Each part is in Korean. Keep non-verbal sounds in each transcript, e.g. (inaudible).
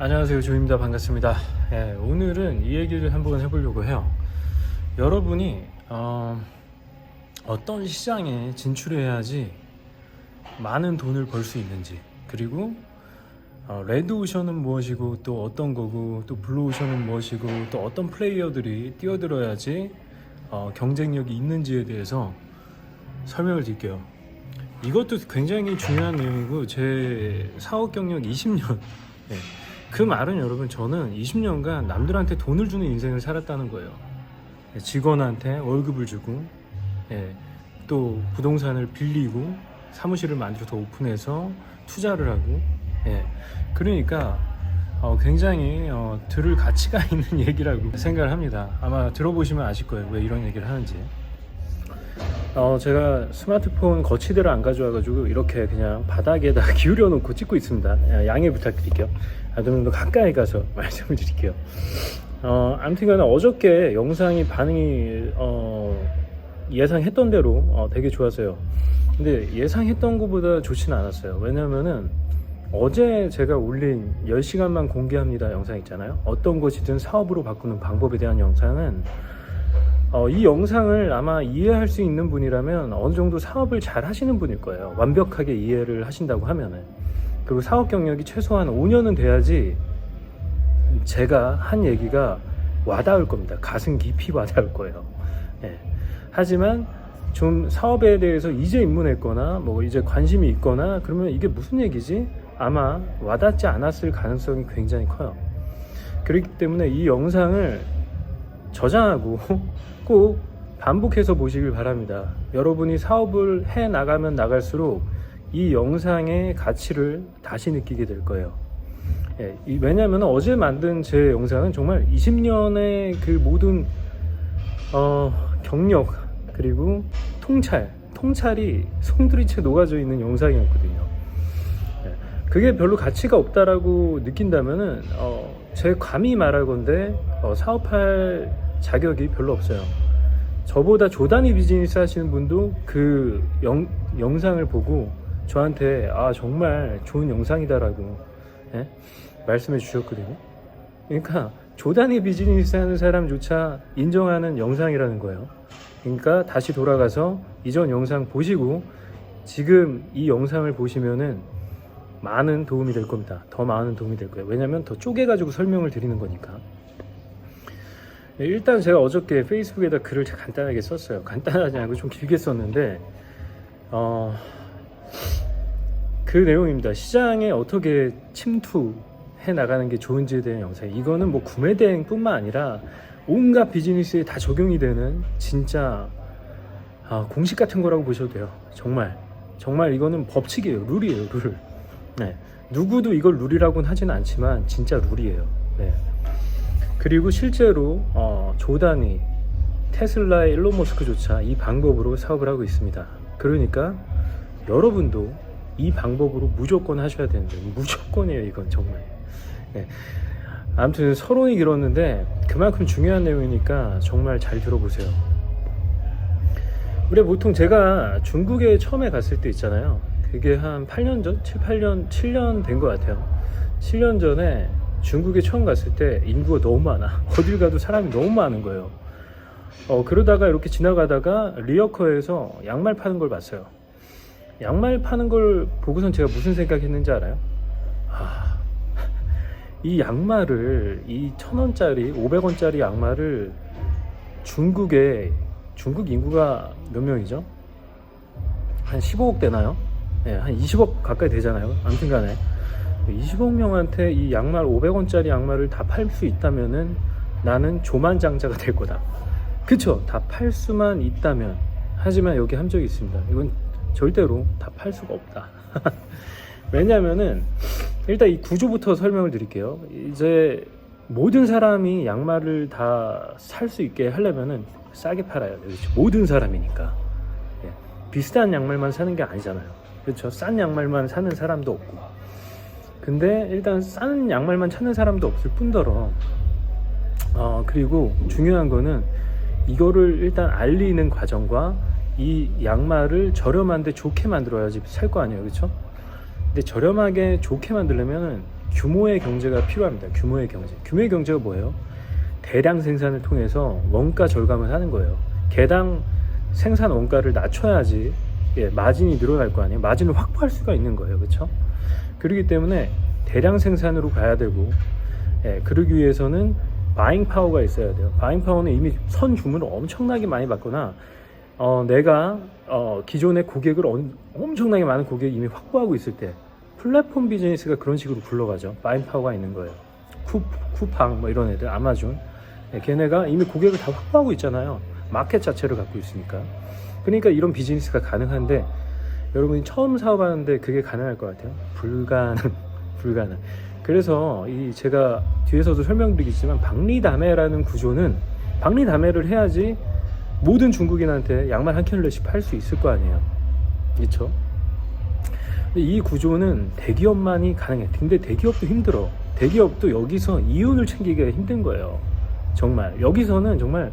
안녕하세요. 조입니다. 반갑습니다. 예, 오늘은 이 얘기를 한번 해보려고 해요. 여러분이 어, 어떤 시장에 진출해야지 많은 돈을 벌 수 있는지 그리고 어, 레드오션은 무엇이고 또 어떤 거고 또 블루오션은 무엇이고 또 어떤 플레이어들이 뛰어들어야지 어, 경쟁력이 있는지에 대해서 설명을 드릴게요. 이것도 굉장히 중요한 내용이고 제 사업 경력 20년. 예. 그 말은 여러분 저는 20년간 남들한테 돈을 주는 인생을 살았다는 거예요. 예, 직원한테 월급을 주고 예, 또 부동산을 빌리고 사무실을 만들어서 오픈해서 투자를 하고 예, 그러니까 어, 굉장히 어, 들을 가치가 (laughs) 있는 얘기라고 생각을 합니다. 아마 들어보시면 아실 거예요. 왜 이런 얘기를 하는지. 어, 제가 스마트폰 거치대를 안 가져와가지고 이렇게 그냥 바닥에다 (laughs) 기울여 놓고 찍고 있습니다. 야, 양해 부탁드릴게요. 아, 좀더 가까이 가서 (laughs) 말씀을 드릴게요. 어, 아무튼간에 어저께 영상이 반응이 어, 예상했던 대로 어, 되게 좋았어요. 근데 예상했던 것보다 좋지는 않았어요. 왜냐면은 어제 제가 올린 10시간만 공개합니다 영상 있잖아요. 어떤 것이든 사업으로 바꾸는 방법에 대한 영상은 어, 이 영상을 아마 이해할 수 있는 분이라면 어느 정도 사업을 잘 하시는 분일 거예요. 완벽하게 이해를 하신다고 하면은. 그리고 사업 경력이 최소한 5년은 돼야지 제가 한 얘기가 와닿을 겁니다. 가슴 깊이 (laughs) 와닿을 거예요. 예. 하지만 좀 사업에 대해서 이제 입문했거나 뭐 이제 관심이 있거나 그러면 이게 무슨 얘기지? 아마 와닿지 않았을 가능성이 굉장히 커요. 그렇기 때문에 이 영상을 저장하고 (laughs) 꼭 반복해서 보시길 바랍니다. 여러분이 사업을 해 나가면 나갈수록 이 영상의 가치를 다시 느끼게 될 거예요. 예, 이- 왜냐하면 어제 만든 제 영상은 정말 20년의 그 모든 어, 경력 그리고 통찰, 통찰이 송두리째 녹아져 있는 영상이었거든요. 예, 그게 별로 가치가 없다라고 느낀다면은 어, 제 감히 말하건데 어, 사업할 자격이 별로 없어요. 저보다 조단위 비즈니스 하시는 분도 그 영, 영상을 보고 저한테 아 정말 좋은 영상이다라고 예? 말씀해 주셨거든요. 그러니까 조단위 비즈니스 하는 사람조차 인정하는 영상이라는 거예요. 그러니까 다시 돌아가서 이전 영상 보시고 지금 이 영상을 보시면은 많은 도움이 될 겁니다. 더 많은 도움이 될 거예요. 왜냐면 더 쪼개가지고 설명을 드리는 거니까. 네, 일단 제가 어저께 페이스북에다 글을 간단하게 썼어요. 간단하지 않고 좀 길게 썼는데, 어, 그 내용입니다. 시장에 어떻게 침투해 나가는 게 좋은지에 대한 영상. 이거는 뭐 구매 대행뿐만 아니라 온갖 비즈니스에 다 적용이 되는 진짜 아, 공식 같은 거라고 보셔도 돼요. 정말. 정말 이거는 법칙이에요. 룰이에요. 룰. 네. 누구도 이걸 룰이라고는 하지는 않지만 진짜 룰이에요. 네. 그리고 실제로 어, 조단이 테슬라의 일론 머스크조차 이 방법으로 사업을 하고 있습니다. 그러니까 여러분도 이 방법으로 무조건 하셔야 되는데 무조건이에요 이건 정말. 네. 아무튼 서론이 길었는데 그만큼 중요한 내용이니까 정말 잘 들어보세요. 우리 보통 제가 중국에 처음에 갔을 때 있잖아요. 그게 한 8년 전? 7, 8년, 7년 된 것 같아요. 7년 전에 중국에 처음 갔을 때 인구가 너무 많아. (laughs) 어딜 가도 사람이 너무 많은 거예요. 어, 그러다가 이렇게 지나가다가 리어커에서 양말 파는 걸 봤어요. 양말 파는 걸 보고선 제가 무슨 생각했는지 알아요? 아, (laughs) 이 양말을 이 천 원짜리, 500원짜리 양말을 중국에 중국 인구가 몇 명이죠? 한 15억 되나요? 네, 한 20억 가까이 되잖아요. 아무튼 간에 20억 명한테 이 양말 500원짜리 양말을 다 팔 수 있다면은 나는 조만장자가 될 거다. 그쵸? 다 팔 수만 있다면. 하지만 여기 함정이 있습니다. 이건 절대로 다 팔 수가 없다. (laughs) 왜냐면은 일단 이 구조부터 설명을 드릴게요. 이제 모든 사람이 양말을 다 살 수 있게 하려면은 싸게 팔아야 돼요. 그렇죠? 모든 사람이니까. 예. 비슷한 양말만 사는 게 아니잖아요. 그렇죠? 싼 양말만 사는 사람도 없고. 근데 일단 싼 양말만 찾는 사람도 없을 뿐더러 어, 그리고 중요한 거는 이거를 일단 알리는 과정과 이 양말을 저렴한데 좋게 만들어야지 살 거 아니에요 그렇죠? 근데 저렴하게 좋게 만들려면은 규모의 경제가 필요합니다. 규모의 경제. 규모의 경제가 뭐예요? 대량 생산을 통해서 원가 절감을 하는 거예요. 개당 생산 원가를 낮춰야지 예, 마진이 늘어날 거 아니에요. 마진을 확보할 수가 있는 거예요. 그렇죠? 그렇기 때문에 대량 생산으로 가야 되고 예, 그러기 위해서는 바잉 파워가 있어야 돼요. 바잉 파워는 이미 선 주문을 엄청나게 많이 받거나 어, 내가 어, 기존의 고객을 엄- 엄청나게 많은 고객이 이미 확보하고 있을 때 플랫폼 비즈니스가 그런 식으로 굴러가죠. 바잉 파워가 있는 거예요. 쿠, 쿠팡 뭐 이런 애들 아마존 예, 걔네가 이미 고객을 다 확보하고 있잖아요. 마켓 자체를 갖고 있으니까. 그러니까 이런 비즈니스가 가능한데 여러분이 처음 사업하는데 그게 가능할 것 같아요? 불가능, (laughs) 불가능. 그래서 이 제가 뒤에서도 설명드리겠지만 박리다매라는 구조는 박리다매를 해야지 모든 중국인한테 양말 한 켤레씩 팔 수 있을 거 아니에요. 그렇죠? 이 구조는 대기업만이 가능해. 근데 대기업도 힘들어. 대기업도 여기서 이윤을 챙기기가 힘든 거예요. 정말 여기서는 정말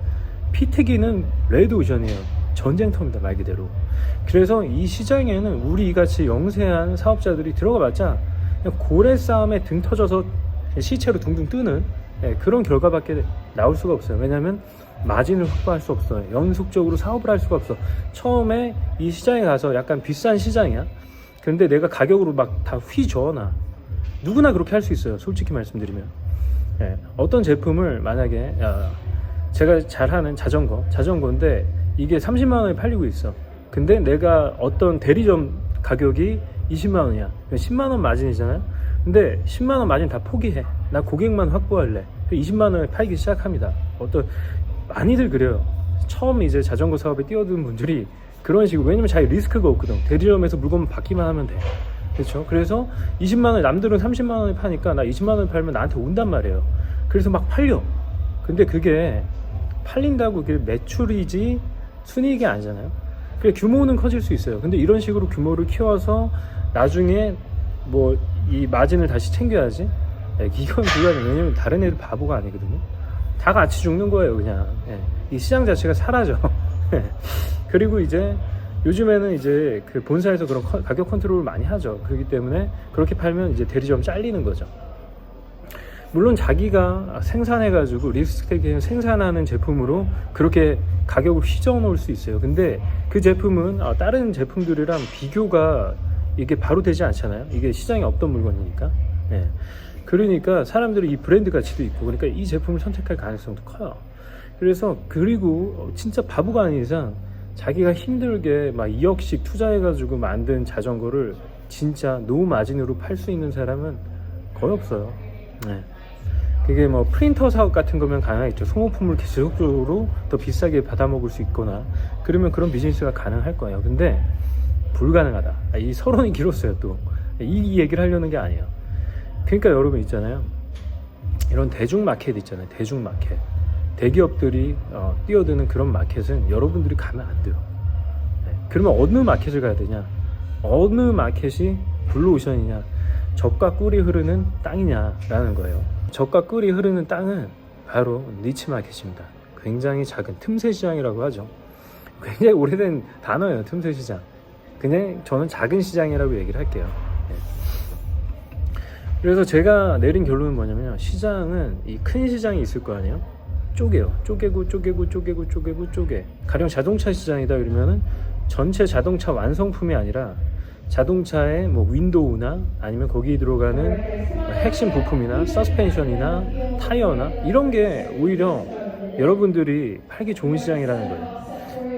피트기는 레드 오션이에요. 전쟁터입니다 말 그대로. 그래서 이 시장에는 우리 같이 영세한 사업자들이 들어가봤자 고래 싸움에 등 터져서 시체로 둥둥 뜨는 예, 그런 결과밖에 나올 수가 없어요. 왜냐하면 마진을 확보할 수 없어요. 연속적으로 사업을 할 수가 없어. 처음에 이 시장에 가서 약간 비싼 시장이야. 근데 내가 가격으로 막 다 휘저어놔. 누구나 그렇게 할 수 있어요. 솔직히 말씀드리면. 예, 어떤 제품을 만약에 야, 제가 잘하는 자전거, 자전거인데 이게 30만 원에 팔리고 있어. 근데 내가 어떤 대리점 가격이 20만 원이야. 10만 원 마진이잖아요. 근데 10만 원 마진 다 포기해. 나 고객만 확보할래. 20만 원에 팔기 시작합니다. 어떤 많이들 그래요. 처음 이제 자전거 사업에 뛰어든 분들이 그런 식으로 왜냐면 자기 리스크가 없거든. 대리점에서 물건 받기만 하면 돼. 그렇죠. 그래서 20만 원 남들은 30만 원에 파니까 나 20만 원에 팔면 나한테 온단 말이에요. 그래서 막 팔려. 근데 그게 팔린다고 그게 매출이지 순이익이 아니잖아요. 그래 규모는 커질 수 있어요. 근데 이런 식으로 규모를 키워서 나중에 뭐 이 마진을 다시 챙겨야지. 예, 이건 불가능. 왜냐면 다른 애들 바보가 아니거든요. 다 같이 죽는 거예요, 그냥. 예, 이 시장 자체가 사라져. (laughs) 예. 그리고 이제 요즘에는 이제 그 본사에서 그런 커- 가격 컨트롤을 많이 하죠. 그렇기 때문에 그렇게 팔면 이제 대리점 잘리는 거죠. 물론 자기가 생산해 가지고 리스크테이크 생산하는 제품으로 그렇게 가격을 휘저어 놓을 수 있어요. 근데 그 제품은 아, 다른 제품들이랑 비교가 이게 바로 되지 않잖아요. 이게 시장에 없던 물건이니까. 예. 그러니까 사람들이 이 브랜드 가치도 있고 그러니까 이 제품을 선택할 가능성도 커요. 그래서 그리고 진짜 바보가 아닌 이상 자기가 힘들게 막 2억씩 투자해가지고 만든 자전거를 진짜 노 마진으로 팔 수 있는 사람은 거의 없어요. 네. 그게 뭐 프린터 사업 같은 거면 가능하겠죠. 소모품을 계속적으로 더 비싸게 받아먹을 수 있거나 그러면 그런 비즈니스가 가능할 거예요. 근데 불가능하다. 아, 이 서론이 길었어요 또. 이 얘기를 하려는 게 아니에요. 그러니까 여러분 있잖아요. 이런 대중 마켓 있잖아요. 대중 마켓. 대기업들이 어, 뛰어드는 그런 마켓은 여러분들이 가면 안 돼요. 네. 그러면 어느 마켓을 가야 되냐? 어느 마켓이 블루오션이냐? 적과 꿀이 흐르는 땅이냐라는 거예요. 적과 꿀이 흐르는 땅은 바로 니치 마켓입니다. 굉장히 작은 틈새 시장이라고 하죠. 굉장히 오래된 단어예요. 틈새 시장. 그냥 저는 작은 시장이라고 얘기를 할게요. 네. 그래서 제가 내린 결론은 뭐냐면 시장은 이 큰 시장이 있을 거 아니에요? 쪼개요. 쪼개고 쪼개고 쪼개고 쪼개고 쪼개. 가령 자동차 시장이다 그러면은 전체 자동차 완성품이 아니라 자동차의 뭐 윈도우나 아니면 거기 들어가는 핵심 부품이나 서스펜션이나 타이어나 이런 게 오히려 여러분들이 팔기 좋은 시장이라는 거예요.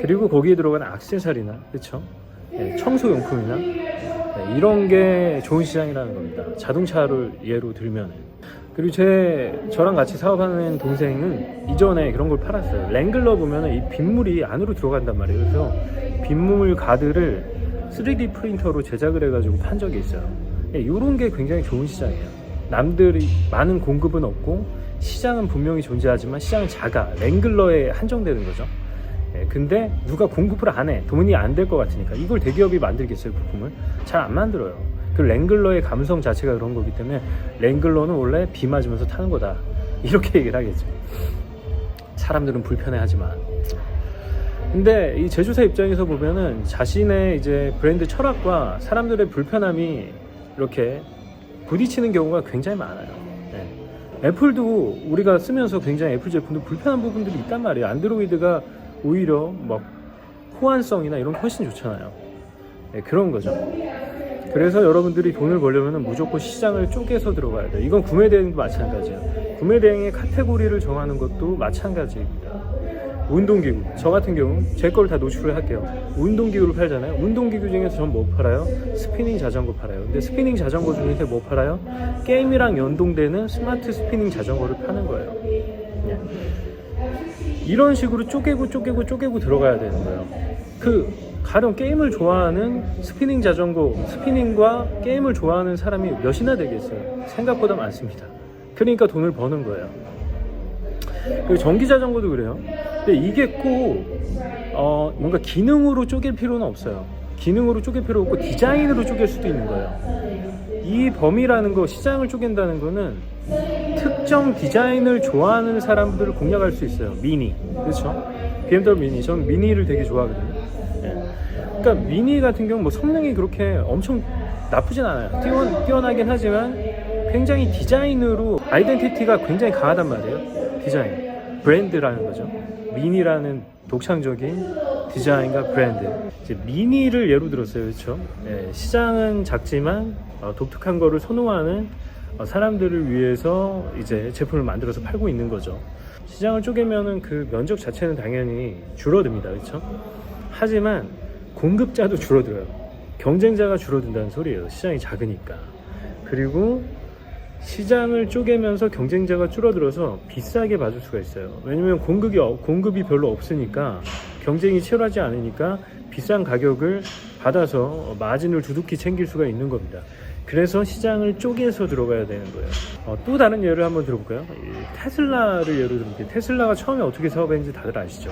그리고 거기에 들어가는 액세서리나 그렇죠? 청소용품이나 네, 이런 게 좋은 시장이라는 겁니다. 자동차를 예로 들면 그리고 제 저랑 같이 사업하는 동생은 이전에 그런 걸 팔았어요. 랭글러 보면은 이 빗물이 안으로 들어간단 말이에요. 그래서 빗물 가드를 3D 프린터로 제작을 해가지고 판 적이 있어요. 이런 게 굉장히 좋은 시장이에요. 남들이 많은 공급은 없고 시장은 분명히 존재하지만 시장은 작아. 랭글러에 한정되는 거죠. 예, 근데 누가 공급을 안 해. 돈이 안 될 것 같으니까. 이걸 대기업이 만들겠어요, 부품을? 잘 안 만들어요. 그 랭글러의 감성 자체가 그런 거기 때문에 랭글러는 원래 비 맞으면서 타는 거다. (laughs) 이렇게 얘기를 하겠죠. 사람들은 불편해하지만. 근데 이 제조사 입장에서 보면은 자신의 이제 브랜드 철학과 사람들의 불편함이 이렇게 부딪히는 경우가 굉장히 많아요. 예. 애플도 우리가 쓰면서 굉장히 애플 제품도 불편한 부분들이 있단 말이에요. 안드로이드가 오히려 막 호환성이나 이런 게 훨씬 좋잖아요. 예, 그런 거죠. 그래서 여러분들이 돈을 벌려면 무조건 시장을 쪼개서 들어가야 돼요. 이건 구매 대행도 마찬가지예요. 구매 대행의 카테고리를 정하는 것도 마찬가지입니다. 운동기구. 저 같은 경우 제 걸 다 노출을 할게요. 운동기구를 팔잖아요. 운동기구 중에서 전 뭐 팔아요? 스피닝 자전거 팔아요. 근데 스피닝 자전거 중에서 뭐 팔아요? 게임이랑 연동되는 스마트 스피닝 자전거를 파는 거예요. 예. 이런 식으로 쪼개고 쪼개고 쪼개고 들어가야 되는 거예요. 그 가령 게임을 좋아하는 스피닝 자전거, 스피닝과 게임을 좋아하는 사람이 몇이나 되겠어요. 생각보다 많습니다. 그러니까 돈을 버는 거예요. 그리고 전기 자전거도 그래요. 근데 이게 꼭 어, 뭔가 기능으로 쪼갤 필요는 없어요. 기능으로 쪼갤 필요 없고 디자인으로 쪼갤 수도 있는 거예요. 이 범위라는 거 시장을 쪼갠다는 거는 특 정 디자인을 좋아하는 사람들을 공략할 수 있어요. 미니 그렇죠? BMW 미니 전 미니를 되게 좋아하거든요. 예. 그러니까 미니 같은 경우 뭐 성능이 그렇게 엄청 나쁘진 않아요. 뛰어, 뛰어나긴 하지만 굉장히 디자인으로 아이덴티티가 굉장히 강하단 말이에요. 디자인 브랜드라는 거죠. 미니라는 독창적인 디자인과 브랜드. 이제 미니를 예로 들었어요, 그렇죠? 예, 시장은 작지만 어, 독특한 거를 선호하는 어, 사람들을 위해서 이제 제품을 만들어서 팔고 있는 거죠. 시장을 쪼개면은 그 면적 자체는 당연히 줄어듭니다, 그렇죠? 하지만 공급자도 줄어들어요. 경쟁자가 줄어든다는 소리예요. 시장이 작으니까. 그리고 시장을 쪼개면서 경쟁자가 줄어들어서 비싸게 받을 수가 있어요. 왜냐면 공급이, 어- 공급이 별로 없으니까 경쟁이 치열하지 않으니까 비싼 가격을 받아서 마진을 두둑히 챙길 수가 있는 겁니다. 그래서 시장을 쪼개서 들어가야 되는 거예요. 어, 또 다른 예를 한번 들어볼까요? 이 테슬라를 예로 들어볼게요. 테슬라가 처음에 어떻게 사업했는지 다들 아시죠?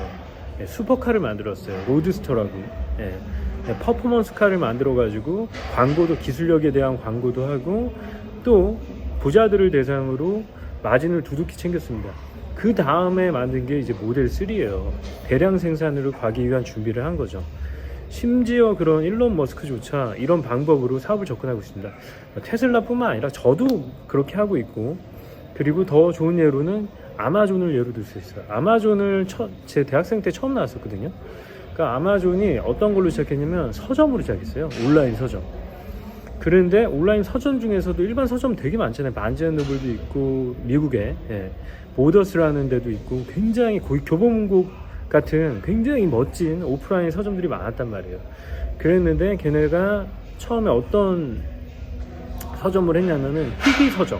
예, 슈퍼카를 만들었어요. 로드스터라고. 예, 예, 퍼포먼스 카를 만들어가지고 광고도 기술력에 대한 광고도 하고 또 부자들을 대상으로 마진을 두둑히 챙겼습니다. 그 다음에 만든 게 이제 모델 3예요. 대량 생산으로 가기 위한 준비를 한 거죠. 심지어 그런 일론 머스크조차 이런 방법으로 사업을 접근하고 있습니다. 테슬라뿐만 아니라 저도 그렇게 하고 있고 그리고 더 좋은 예로는 아마존을 예로 들 수 있어요. 아마존을 첫, 제 대학생 때 처음 나왔었거든요. 그러니까 아마존이 어떤 걸로 시작했냐면 서점으로 시작했어요. 온라인 서점. 그런데 온라인 서점 중에서도 일반 서점 되게 많잖아요. 반지앤노블도 있고 미국에 예, 보더스라는 데도 있고 굉장히 거의 교보문고 같은 굉장히 멋진 오프라인 서점들이 많았단 말이에요. 그랬는데 걔네가 처음에 어떤 서점을 했냐면은 희귀 서점.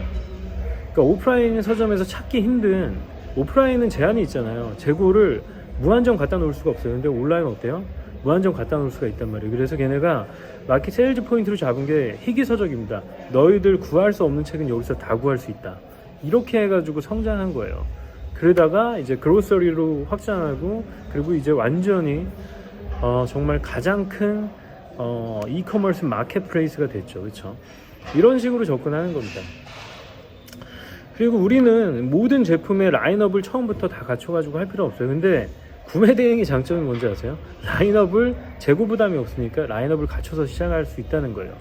그러니까 오프라인 서점에서 찾기 힘든 오프라인은 제한이 있잖아요. 재고를 무한정 갖다 놓을 수가 없어요. 근데 온라인 어때요? 무한정 갖다 놓을 수가 있단 말이에요. 그래서 걔네가 마켓 세일즈 포인트로 잡은 게 희귀 서적입니다. 너희들 구할 수 없는 책은 여기서 다 구할 수 있다. 이렇게 해가지고 성장한 거예요. 그러다가 이제 그로서리로 확장하고 그리고 이제 완전히 어, 정말 가장 큰 어, 이커머스 마켓플레이스가 됐죠. 그렇죠? 이런 식으로 접근하는 겁니다. 그리고 우리는 모든 제품의 라인업을 처음부터 다 갖춰가지고 할 필요 없어요. 근데 구매 대행의 장점이 뭔지 아세요? 라인업을 재고 부담이 없으니까 라인업을 갖춰서 시작할 수 있다는 거예요.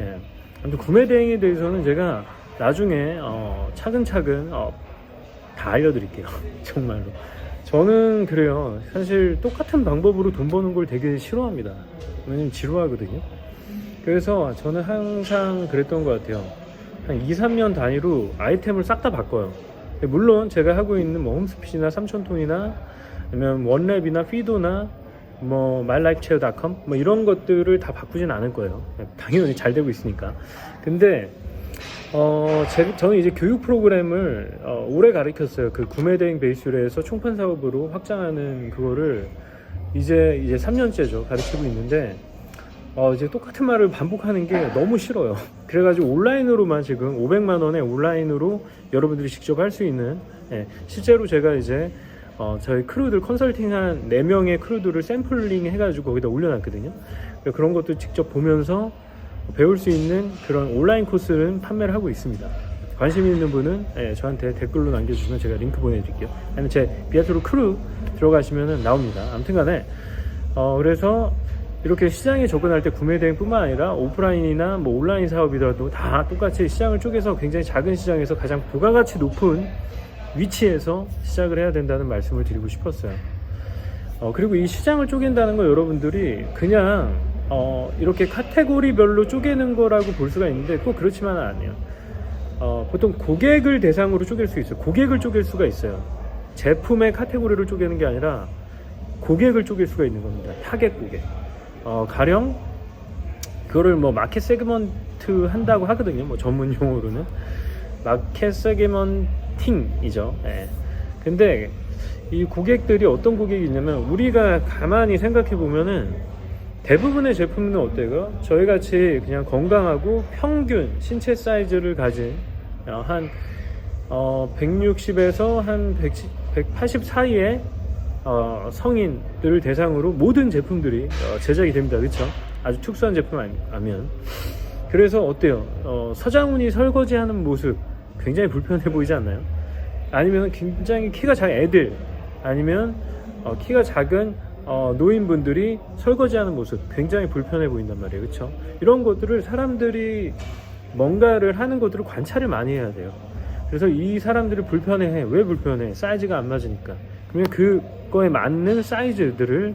예. 아무튼 구매 대행에 대해서는 제가 나중에 어, 차근차근 어, 다 알려드릴게요. (laughs) 정말로. 저는 그래요. 사실 똑같은 방법으로 돈 버는 걸 되게 싫어합니다. 왜냐면 지루하거든요. 그래서 저는 항상 그랬던 것 같아요. 한 2, 3년 단위로 아이템을 싹 다 바꿔요. 물론 제가 하고 있는 뭐 홈스핏이나 삼천톤이나 아니면 원랩이나 피도나 뭐 말라이프체어닷컴 뭐 이런 것들을 다 바꾸진 않을 거예요. 당연히 잘 되고 있으니까. 근데 어, 제, 저는 이제 교육 프로그램을 어, 오래 가르쳤어요. 그 구매 대행 베이스로 해서 총판 사업으로 확장하는 그거를 이제 이제 3년째죠. 가르치고 있는데 어, 이제 똑같은 말을 반복하는 게 너무 싫어요. (laughs) 그래가지고 온라인으로만 지금 500만 원에 온라인으로 여러분들이 직접 할 수 있는 예, 실제로 제가 이제 어, 저희 크루들 컨설팅한 4명의 크루들을 샘플링 해가지고 거기다 올려놨거든요. 그런 것도 직접 보면서 배울 수 있는 그런 온라인 코스는 판매를 하고 있습니다. 관심 있는 분은 예, 저한테 댓글로 남겨주시면 제가 링크 보내드릴게요. 아니면 제 비아트로 크루 들어가시면 나옵니다. 아무튼간에 어, 그래서 이렇게 시장에 접근할 때 구매 대행뿐만 아니라 오프라인이나 뭐 온라인 사업이라도 다 똑같이 시장을 쪼개서 굉장히 작은 시장에서 가장 부가가치 높은 위치에서 시작을 해야 된다는 말씀을 드리고 싶었어요. 어, 그리고 이 시장을 쪼갠다는 거 여러분들이 그냥 어, 이렇게 카테고리별로 쪼개는 거라고 볼 수가 있는데 꼭 그렇지만은 않아요. 어, 보통 고객을 대상으로 쪼갤 수 있어요. 고객을 쪼갤 수가 있어요. 제품의 카테고리를 쪼개는 게 아니라 고객을 쪼갤 수가 있는 겁니다. 타겟 고객. 어, 가령 그거를 뭐 마켓 세그먼트 한다고 하거든요. 뭐 전문 용어로는 마켓 세그먼팅이죠. 예. 근데 이 고객들이 어떤 고객이 있냐면 우리가 가만히 생각해 보면은 대부분의 제품은 어때요? 저희 같이 그냥 건강하고 평균 신체 사이즈를 가진 어, 한 어, 160에서 한 110, 180 사이의 어, 성인들을 대상으로 모든 제품들이 어, 제작이 됩니다. 그렇죠? 아주 특수한 제품 아니- 아니면 그래서 어때요? 어, 서장훈이 설거지하는 모습 굉장히 불편해 보이지 않나요? 아니면 굉장히 키가 작은 애들 아니면 어, 키가 작은 어, 노인분들이 설거지하는 모습 굉장히 불편해 보인단 말이에요. 그렇죠? 이런 것들을 사람들이 뭔가를 하는 것들을 관찰을 많이 해야 돼요. 그래서 이 사람들이 불편해해. 왜 불편해? 사이즈가 안 맞으니까. 그러면 그거에 맞는 사이즈들을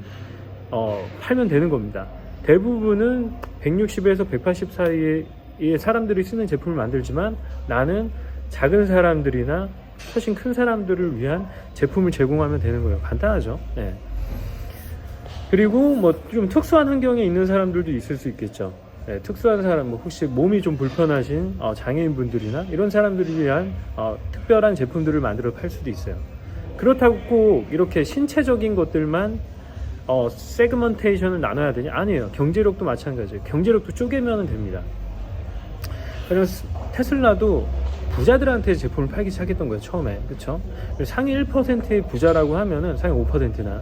어, 팔면 되는 겁니다. 대부분은 160에서 180 사이의 사람들이 쓰는 제품을 만들지만 나는 작은 사람들이나 훨씬 큰 사람들을 위한 제품을 제공하면 되는 거예요. 간단하죠. 네. 그리고 뭐 좀 특수한 환경에 있는 사람들도 있을 수 있겠죠. 네, 특수한 사람, 뭐 혹시 몸이 좀 불편하신 어, 장애인분들이나 이런 사람들을 위한 어, 특별한 제품들을 만들어 팔 수도 있어요. 그렇다고 꼭 이렇게 신체적인 것들만 어, 세그먼테이션을 나눠야 되냐? 아니에요. 경제력도 마찬가지예요. 경제력도 쪼개면 됩니다. 그래서 테슬라도 부자들한테 제품을 팔기 시작했던 거예요. 처음에. 그래서 상위 1%의 부자라고 하면은 상위 5%나 예,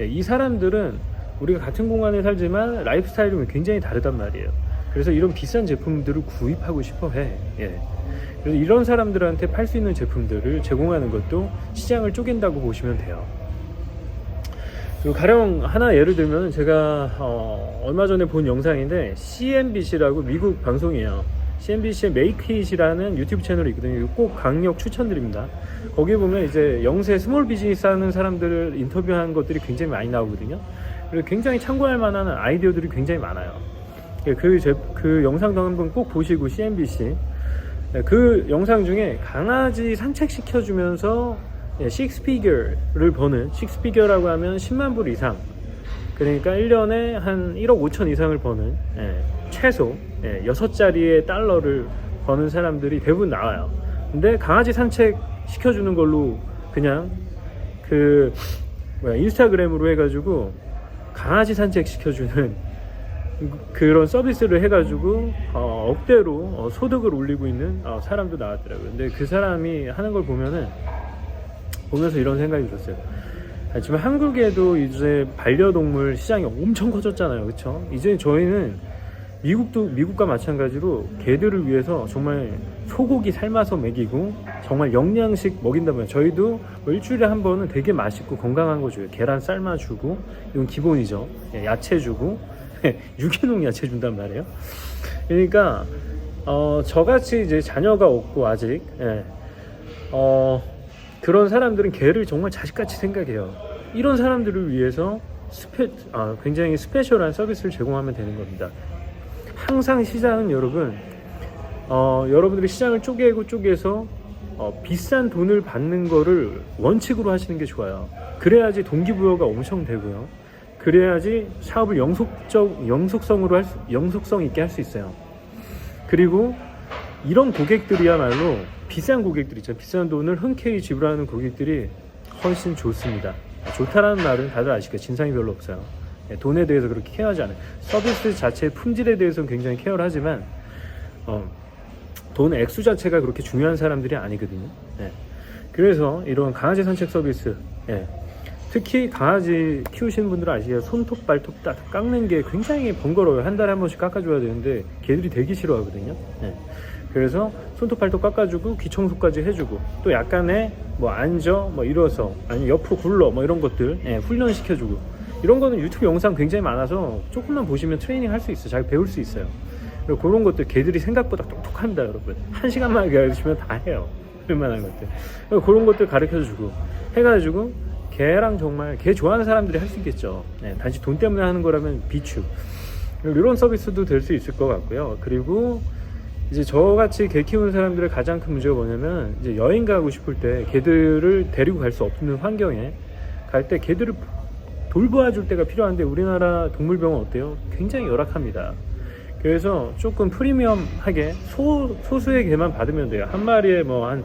이 사람들은 우리가 같은 공간에 살지만 라이프 스타일이 굉장히 다르단 말이에요. 그래서 이런 비싼 제품들을 구입하고 싶어 해. 예. 그래서 이런 사람들한테 팔 수 있는 제품들을 제공하는 것도 시장을 쪼갠다고 보시면 돼요. 그리고 가령 하나 예를 들면 제가 어, 얼마 전에 본 영상인데 CNBC라고 미국 방송이에요. CNBC의 It이라는 유튜브 채널이 있거든요. 꼭 강력 추천드립니다. 거기 보면 이제 영세 스몰 비즈니스 하는 사람들을 인터뷰한 것들이 굉장히 많이 나오거든요. 그리고 굉장히 참고할 만한 아이디어들이 굉장히 많아요. 그, 제, 그 영상도 한번 꼭 보시고 CNBC 그 영상 중에 강아지 산책시켜주면서 식스피겨를 버는 식스피겨라고 하면 10만 불 이상 그러니까 1년에 한 1억 5천 이상을 버는 예, 최소 예, 6자리의 달러를 버는 사람들이 대부분 나와요 근데 강아지 산책 시켜주는 걸로 그냥 그 뭐야 인스타그램으로 해가지고 강아지 산책 시켜주는 (laughs) 그런 서비스를 해가지고 어, 억대로 어, 소득을 올리고 있는 어, 사람도 나왔더라고요. 근데 그 사람이 하는 걸 보면은 보면서 이런 생각이 들었어요. 아, 지금 한국에도 이제 반려동물 시장이 엄청 커졌잖아요, 그렇죠? 이제 저희는 미국도 미국과 마찬가지로 개들을 위해서 정말 소고기 삶아서 먹이고 정말 영양식 말이에요. 저희도 뭐 일주일에 한 번은 되게 맛있고 건강한 거 줘요. 계란 삶아주고 이건 기본이죠. 예, 야채 주고 (laughs) 유기농 야채 준단 말이에요. 그러니까 어, 저같이 이제 자녀가 없고 아직 예, 어, 그런 사람들은 개를 정말 자식같이 생각해요. 이런 사람들을 위해서 스페, 아, 굉장히 스페셜한 서비스를 제공하면 되는 겁니다. 항상 시장은 여러분, 어, 여러분들이 시장을 쪼개고 쪼개서 어, 비싼 돈을 받는 거를 원칙으로 하시는 게 좋아요. 그래야지 동기부여가 엄청 되고요. 그래야지 사업을 영속적, 영속성으로 할 수, 영속성 있게 할 수 있어요. 그리고 이런 고객들이야말로 비싼 고객들 있죠. 비싼 돈을 흔쾌히 지불하는 고객들이 훨씬 좋습니다. 좋다라는 말은 다들 아시겠죠. 진상이 별로 없어요. 예, 돈에 대해서 그렇게 케어하지 않아요. 서비스 자체의 품질에 대해서는 굉장히 케어를 하지만 어, 돈 액수 자체가 그렇게 중요한 사람들이 아니거든요. 예. 그래서 이런 강아지 산책 서비스, 예. 특히 강아지 키우시는 분들은 아시죠? 손톱, 발톱 딱 깎는 게 굉장히 번거로워요. 한 달에 한 번씩 깎아줘야 되는데 개들이 되게 싫어하거든요. 예. 그래서 손톱, 발톱 깎아주고 귀 청소까지 해주고 또 약간의 뭐 앉아, 뭐 일어서 아니 옆으로 굴러 뭐 이런 것들 예, 훈련시켜주고 이런 거는 유튜브 영상 굉장히 많아서 조금만 보시면 트레이닝 할 수 있어요. 잘 배울 수 있어요. 그리고 그런 것들 걔들이 생각보다 똑똑합니다, 여러분. (laughs) 한 시간만 가르치면 다 해요. 웬만한 것들. 그리고 그런 것들 가르쳐 주고 해가지고 걔랑 정말 걔 좋아하는 사람들이 할 수 있겠죠. 네, 단지 돈 때문에 하는 거라면 비추. 이런 서비스도 될 수 있을 것 같고요. 그리고 이제 저같이 개 키우는 사람들의 가장 큰 문제가 뭐냐면 이제 여행 가고 싶을 때 개들을 데리고 갈 수 없는 환경에 갈 때 개들을 돌보아 줄 때가 필요한데 우리나라 동물병원 어때요? 굉장히 열악합니다. 그래서 조금 프리미엄하게 소, 소수의 개만 받으면 돼요. 한 마리에 뭐 한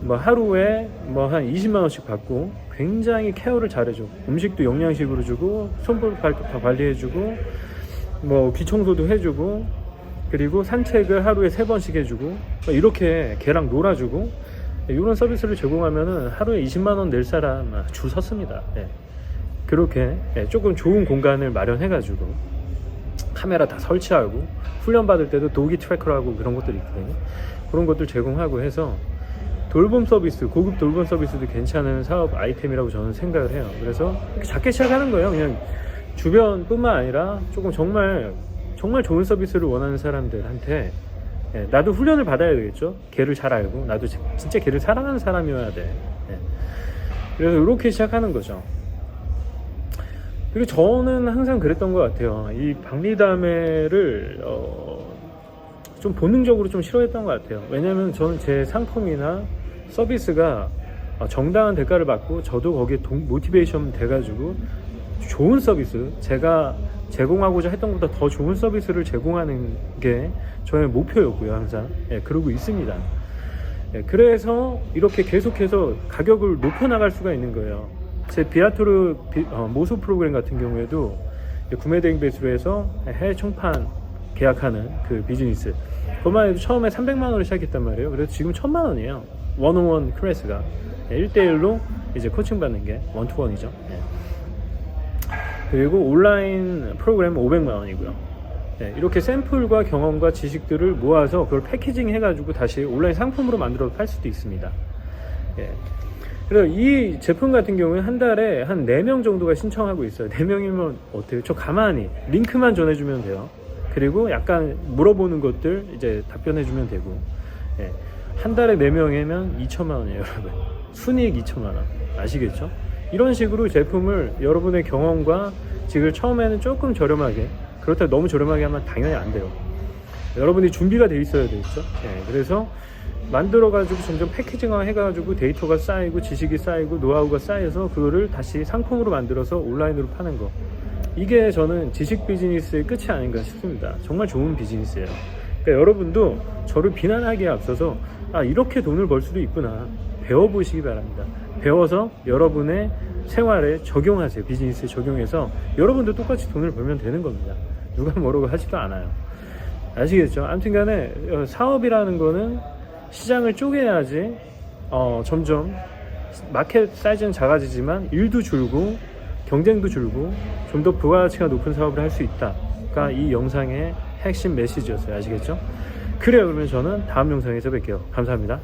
뭐 하루에 뭐 한 20만 원씩 받고 굉장히 케어를 잘해줘. 음식도 영양식으로 주고 손볼 발톱 다 관리해주고 뭐 귀청소도 해주고 그리고 산책을 하루에 세 번씩 해주고 뭐 이렇게 개랑 놀아주고 이런 서비스를 제공하면은 하루에 20만 원 낼 사람 줄 섰습니다. 예. 그렇게 예, 조금 좋은 공간을 마련해 가지고 카메라 다 설치하고 훈련 받을 때도 도기 트래커라고 그런 것들이 있거든요. 그런 것들 제공하고 해서 돌봄 서비스, 고급 돌봄 서비스도 괜찮은 사업 아이템이라고 저는 생각을 해요. 그래서 작게 시작하는 거예요. 그냥 주변뿐만 아니라 조금 정말 정말 좋은 서비스를 원하는 사람들한테 예, 나도 훈련을 받아야 되겠죠. 개를 잘 알고 나도 지- 진짜 개를 사랑하는 사람이어야 돼. 예. 그래서 이렇게 시작하는 거죠. 그리고 저는 항상 그랬던 것 같아요. 이 박리담회를 어, 좀 본능적으로 좀 싫어했던 것 같아요. 왜냐하면 저는 제 상품이나 서비스가 어, 정당한 대가를 받고 저도 거기에 동, 모티베이션 돼가지고 좋은 서비스, 제가 제공하고자 했던 것보다 더 좋은 서비스를 제공하는 게 저의 목표였고요, 항상. 예, 그러고 있습니다. 예, 그래서 이렇게 계속해서 가격을 높여 나갈 수가 있는 거예요. 제 비아토르 비- 어, 모수 프로그램 같은 경우에도 구매 대행 배수로 해서 해외 총판 계약하는 그 비즈니스. 그만 해도 처음에 300만 원을 시작했단 말이에요. 그래서 지금 1000만 원이에요. 원오원 클래스가. 1대1로 이제 코칭 받는 게 원투원이죠. 예. 그리고 온라인 프로그램 500만 원이고요. 네, 이렇게 샘플과 경험과 지식들을 모아서 그걸 패키징 해가지고 다시 온라인 상품으로 만들어 팔 수도 있습니다. 예. 그래서 이 제품 같은 경우에 한 달에 한 4명 정도가 신청하고 있어요. 4명이면 어때요? 저 가만히 링크만 전해주면 돼요. 그리고 약간 물어보는 것들 이제 답변해주면 되고. 예. 한 달에 4명이면 2천만 원이에요, 여러분. 순이익 2천만 원. 아시겠죠? 이런 식으로 제품을 여러분의 경험과 지금 처음에는 조금 저렴하게 그렇다고 너무 저렴하게 하면 당연히 안 돼요. 여러분이 준비가 돼 있어야 되겠죠. 예, 그래서 만들어 가지고 점점 패키징화 해가지고 데이터가 쌓이고 지식이 쌓이고 노하우가 쌓여서 그거를 다시 상품으로 만들어서 온라인으로 파는 거. 이게 저는 지식 비즈니스의 끝이 아닌가 싶습니다. 정말 좋은 비즈니스예요. 그러니까 여러분도 저를 비난하기에 앞서서 아 이렇게 돈을 벌 수도 있구나 배워보시기 바랍니다. 배워서 여러분의 생활에 적용하세요. 비즈니스에 적용해서 여러분도 똑같이 돈을 벌면 되는 겁니다. 누가 뭐라고 하지도 않아요. 아시겠죠? 아무튼 간에 어, 사업이라는 거는 시장을 쪼개야지 어, 점점 마켓 사이즈는 작아지지만 일도 줄고 경쟁도 줄고 좀 더 부가가치가 높은 사업을 할 수 있다가 이 영상의 핵심 메시지였어요. 아시겠죠? 그래요. 그러면 저는 다음 영상에서 뵐게요. 감사합니다.